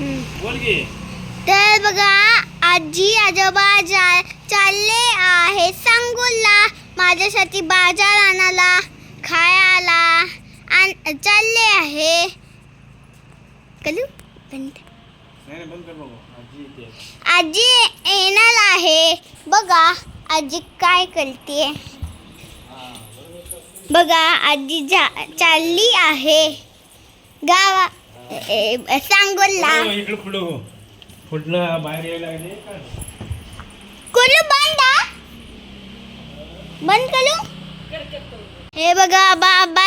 बोल की. तर बघा आजी आजोबा जा चालले आहे सांगोला माझ्यासाठी बाजार आणायला खायला आण चालले आहे. कलू बंद. आजी येणार आहे. बघा आजी काय करते बघा आजी जा चालली आहे. गावा ए, सांगोला हो, इकडे पुढं हो. पुढलं बाहेर यायला लागले का? कुलू बंद आ? बंद करू हे बघा बाबा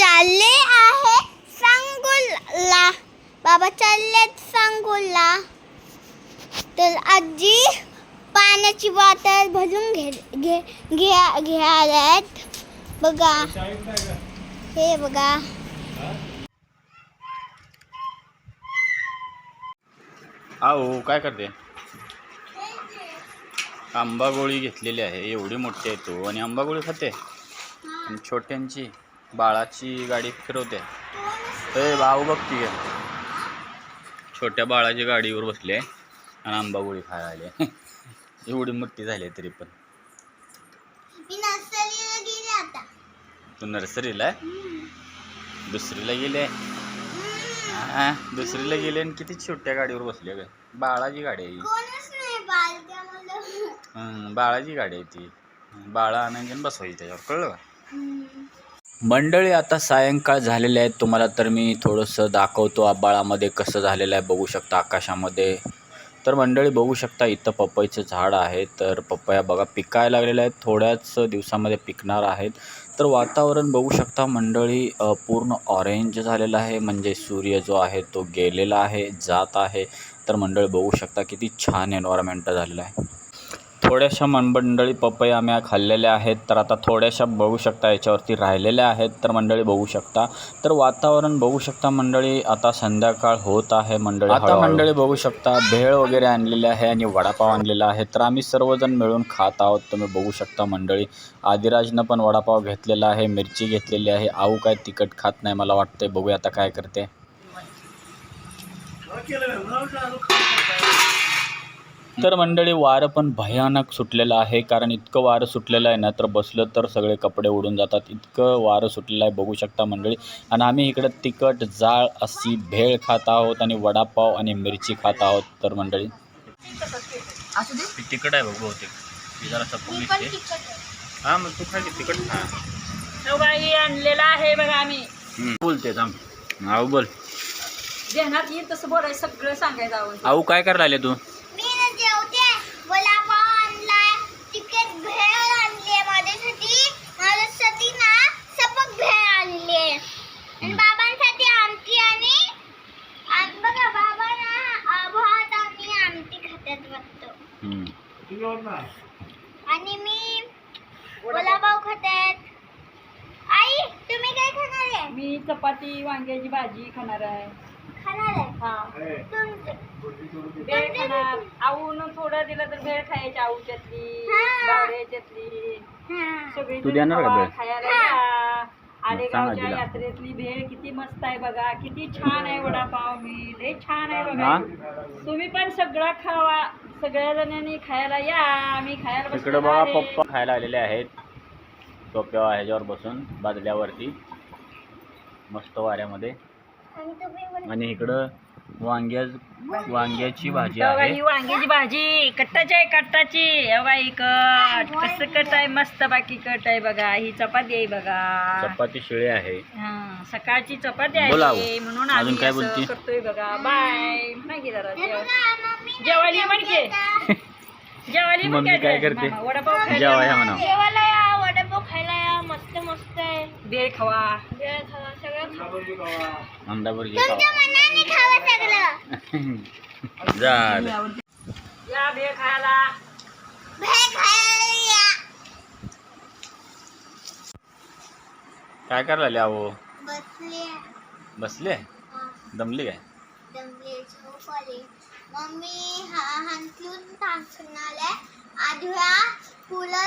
चालले आहे सांगोला. बाबा चालले सांगोला. तर आजी पाण्याची बॉटल भरून घे घे घ्या बघा. शाळेत नाही का? हे बघा. आहो काय करते? आंबा गोळी घेतलेली आहे. एवढी मोठी आहे तो. आणि आंबा गोळी खाते? आणि छोट्यांची बाळाची गाडी फिरवते. ए भाऊ बघ ती छोट्या बाळाची गाडीवर बसले आणि आंबा गोळी खायला आले. एवढी मोठी झाली तरी पण. तू नर्सरीला? आहे? दुसरीला गेले हा, दुसरीला गेले आणि किती छोट्या गाडीवर बसले ग बाळाची गाडी आहे बाळाची गाडी आहे ती. बाळा आणि बसवायची त्याच्यावर कळलं का? मंडळी आता सायंकाळ झालेले आहेत तुम्हाला तर मी थोडंसं दाखवतो आबाळामध्ये कसं झालेलं आहे बघू शकता आकाशामध्ये. तर मंडळी बघू शकता इथं पपईचं झाड आहे. तर पपया बघा पिकायला लागलेल्या आहेत. थोड्याच दिवसामध्ये पिकणार आहेत. तर वातावरण बघू शकता मंडळी पूर्ण ऑरेंज झालेलं आहे. म्हणजे सूर्य जो आहे तो गेलेला आहे जात आहे. तर मंडळी बघू शकता किती छान एन्व्हायरमेंट झालेलं आहे. थोड्याशा मंडळी पपया आम्ही खाल्लेल्या आहेत. तर आता थोड्याशा बघू शकता याच्यावरती राहिलेल्या आहेत. तर मंडळी बघू शकता. तर वातावरण बघू शकता मंडळी. आता संध्याकाळ होत आहे मंडळी आता मंडळी बघू शकता भेळ वगैरे आणलेले आहे आणि वडापाव आणलेला आहे. तर आम्ही सर्वजण मिळून खात आहोत. तुम्ही बघू शकता मंडळी. आदिराजनं पण वडापाव घेतलेला आहे मिरची घेतलेली आहे. आऊ काय तिखट खात नाही मला वाटतंय. बघूया आता काय करते. तर मंडळी वारं पण भयानक सुटलेलं आहे. कारण इतकं वारं सुटलेलं आहे ना तर बसलं तर सगळे कपडे उडून जातात. इतकं वारं सुटलेलं आहे बघू शकता मंडळी. आणि आम्ही इकडं तिखट जाळ अशी भेळ खात आहोत आणि वडापाव आणि मिरची खात आहोत तर मंडळी. तिखट आहे बघ बहुतेक. ती जरा चपून दिसते. हां मग तू खाली तिखट? खा शेवगाई आणलेला आहे बघा आम्ही. बोलते थांब. आऊ बोल. ध्यानात येईल तसं बोलायचं सगळं सांगायचं आऊ काय करायला आले तू मी ना जेवते वडापाव आणलाय तिकीट भेळ आणली माझ्यासाठी माझ्यासाठी ना सपक भेळ आणली आणि बाबांसाठी आमटी आणि आणि बघा बाबा ना अं, भात आणि आमटी खात्यात वाटतं हम्म. तुझ्यावर ना आणि मी वडापाव खात्यात आई तुम्ही काय खाणार आहे? मी चपाती वांग्याची भाजी खाणार आहे. खाणार आहे? हा. तुमचं भेळ खाणार. आऊन थोडं दिलं तर भेळ खायची आऊच्यातली हा. बावड्याच्यातली हां. सगळी तू देणार का खावा, भेळ? खायला या आलेगावच्या आजीला. यात्रेतली भेळ किती मस्त आहे बघा. किती छान आहे वडापाव मी. लय छान आहे हा? बघा तुम्ही पण सगळं खावा. सगळ्या जणांनी खायला या. आम्ही खायला इकडे बसलेलो बघा. पप्पा खायला आलेले आहेत. सोप्या ह्याच्यावर बसून बादल्यावरती. मस्त वाऱ्यामध्ये. आणि तुम्ही पण आणि इकडं वांग्या वांग्याची भाजी बघा आहे. ही वांग्याची भाजी कट्टाची आहे कट्टाची. बघा ही कट. कसं कट आहे मस्त बाकी कट आहे बघा. ही चपाती आहे बघा. चपाती शिळे आहे. हा, सकाळची चपाती बोला आहे. म्हणून अजून आम्ही काय असं बोलती? करतोय बघा. बाय. नाही जरा हे जेव जेवायला म्हणजे जेवायला मम्मी काय करते? मामा, वडापाव खायला जेवाया. म्हणा. जेवायला या. मस्त मस्त आहे भेळ खावा। भेळ खावा सगळं खावा बोलली बाबा. अंडा भुर्जी तुमच्या मनाने खावा सगळं. झालं या भेळ खायला। भेळ खायला काय करायला अहो बसले. बसले? दमली काय? दमले झोप आली मम्मी हा हांतून टाकून आलाय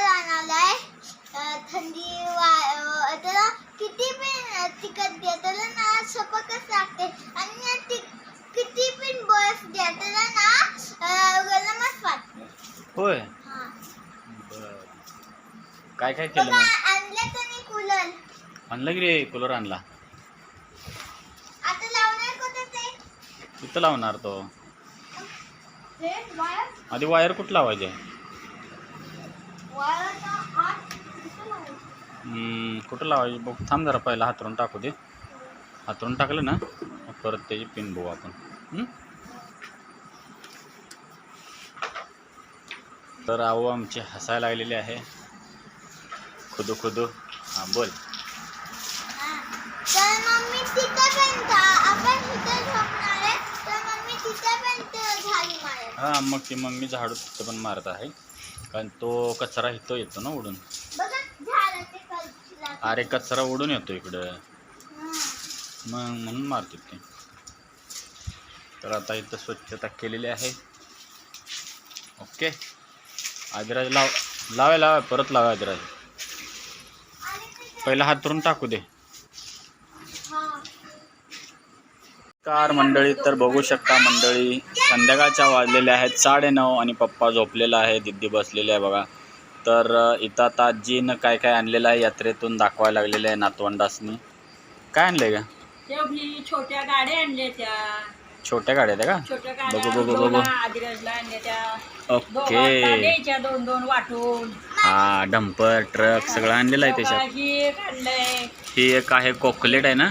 आणालाय. अं, थंडी वा त्याला किती पण तिखट द्या त्याला ना सपकच लागते. आणि किती पण बर्फ द्या त्याला ना गरमच वाटते. होय. काय काय केलं मग? आणलं मी कूलर? आणलं की रे कूलर आणला. आता लावणार कुठे ते? कुठं लावणार तो. वायर? आधी वायर कुठं लावायचे? वायर कुठं लावायचे? बघ थांब जरा पहिला हातरून टाकू दे. हातरून टाकलं ना परत त्याची पिन बघू आपण. हम्म? तर आहो आमची हसायला लागलेली आहे. खुदू खुदू. हां बोल. हा. तर मम्मी तिथेपर्यंत आपण तिथे झोपणार आहे. तर मम्मी तिथेपर्यंत झाली मारत हां मग ती मम्मी झाडू तिथं पण मारत आहे. कारण तो कचरा इथं येतो ना उडून बघा झाडाचे कलची लागली. अरे कचरा उडून येतो इकडं. मग म्हणून मारते ते. तर आता इथं स्वच्छता केलेली आहे. ओके. आदिराज लाव लावाय लावा परत लावा आदिराज पहिला हात धरून टाकू दे. कार मंडळी तर बघू शकता मंडळी संध्याकाळच्या वाजलेल्या आहेत साडेनऊ आणि पप्पा झोपलेला आहे दिद्दी बसलेली आहे बघा. तर इथं आता आजीनं काय काय आणलेलं आहे यात्रेतून दाखवायला लागलेलं आहे नातवंडासनी. काय आणलंय का छोट्या गाड्या आणल्या त्या. छोट्या गाड्या आहेत का? बघू, बघू, बघू. त्या. ओके. दोन दोन वाटून. हा डंपर ट्रक सगळं आणलेलं आहे त्याच्यात. ही एक आहे कोकलेट आहे ना?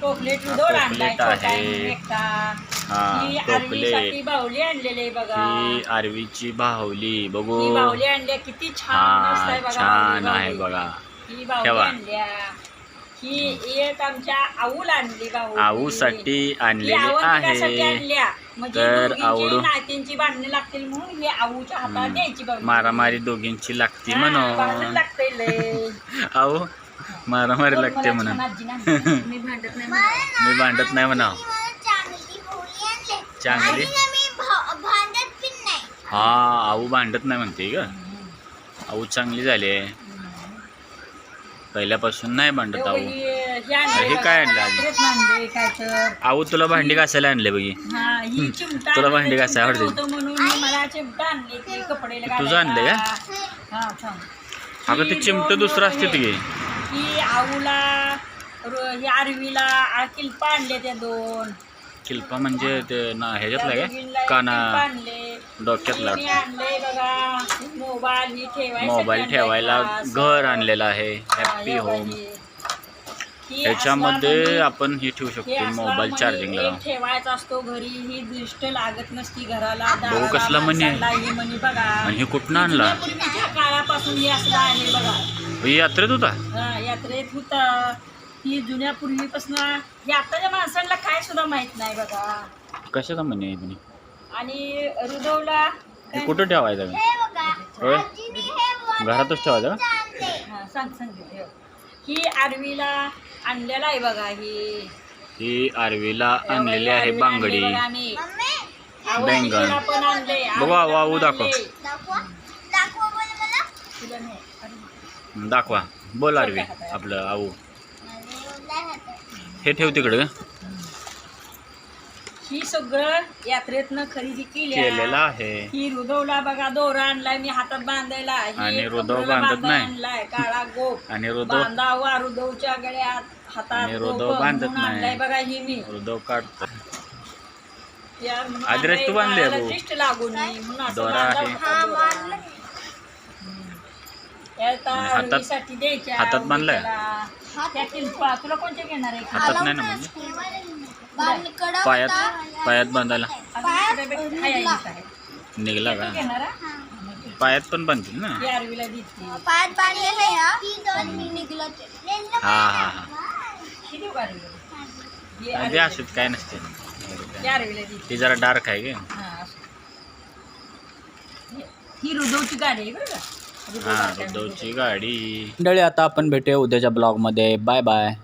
कोकलेट आहे. आणि एकटा हा ही कोकलेट आरवीसाठी बाहुली आणलेली बघा. ही आरवीची बाहुली बघू. ही बाहुली आणल्या किती छान हा बघा छान बाहुली, आहे बाहुली. बघा. ही बाहुली ठेवा. आणल्या ही एक आमच्या आऊल आणली बाहुली. आऊसाठी ही आणलेली आहे. आणल्या म्हणजे तर दोघींची आवडू- नातींची भांडणं लागतील म्हणून ही आऊच्या हातात द्यायची बाहुली. मारामारी दोघींची लागती हा, भांडण म्हणून लागतंय लय. आहो मारामारी लागते म्हणून. छान आजी नाही. मी भांडत नाही म्हणत. मला ना मी भांडत नाही म्हणा तिने मला चांगली बाहुली आणली. चांगली? आणि ना मी भा- भांडत पण नाही. हा आऊ भांडत नाही म्हणते ग. आऊ चांगली झाली आहे. पहिल्यापासून नाही भांडत आऊ. ही- काय आणलं आऊ तुला भांडी घासायला आणले बघी. हा ही चिमटा तुला आणला, भांडी घासायला आवडते? आणली तुझं आणलंय का? हा अगं ते चिमटं दुसरं असते. की. ही आऊला आरवीला आ- किल्पा आणले त्या दोन. किल्पा म्हणजे ते ना ह्याच्यातलं काय काना डोक्यातला मोबाईल ठेवायला. घर आणलेलं आहे. हॅपी होम ह्याच्यामध्ये आपण हे ठेवू शकतो मोबाईल चार्जिंगला ठेवायचा असतो घरी. ही दृष्ट लागत नसती घराला. भाऊ कसला बघा. आणि हे कुठनं आणला? काळापासून हे असलं आहे बघा यात्रेत होता? यात्रेत होतं. ही जुन्या पूर्वीपासून हे आताच्या माणसांना काय सुद्धा माहीत नाही बघा कशाचा म्हणे आहे म्हणे आणि रुदवला हे कुठं ठेवायचं का? होय घरातच ठेवायचं का हा, सांग सांग दे. ही आरवीला आणलेला आहे बघा ही ही आरवीला आणलेली आहे आरवीला बांगडी आणली बघा आम्ही. मम्मी बेंगण. आवडीला पण आणले बघू, पण दाखव. आणले. दाखवा दाखवा बोल मला तुला नाही. अरे, दाखवा बोल आरवी आपलं आऊ. हे ठेव तिकडं ही सगळं यात्रेतनं खरेदी केली आहे. केलेलं आहे ही रुदवला बघा दोरा आणलाय मी हातात बांधायला ही आणि रुदव बांधत नाही. आणलाय काळा गोप आणि रुदव बांधावा रुदवच्या गळ्यात हातात आणि रुदव गोप बांधत म्हणून नाही. आणलाय बघा ही मी रुदव काढतो या म्हणून तू आणलंय, बांधले बाळाला भाऊ. दृष्ट लागू नये म्हणून असं दोरा आहे. होता हा दोरा. मारलं या आता हातात- आरवीसाठी द्यायच्या हातात बांधलाय? त्या किल्पा तुला कोणत्या घेणार आहे हातात नाही ना म्हणजे पायात. पायात बांधायला निघला. का घेणार हा? पायात पण बांधतील ना ही आरवीला देते पायात आहे हा. निघलं ते. हा हा हा ही देऊ का आरवीला? ही ते आरवीला असत काय नसते आरवीला देते ती जरा डार्क आहे का हा, असं. ही रुदवची गाडी आहे बरं का हा रुदवची गाडी. मंडळी आता आपण भेटूया उद्याच्या ब्लॉगमध्ये. Bye bye.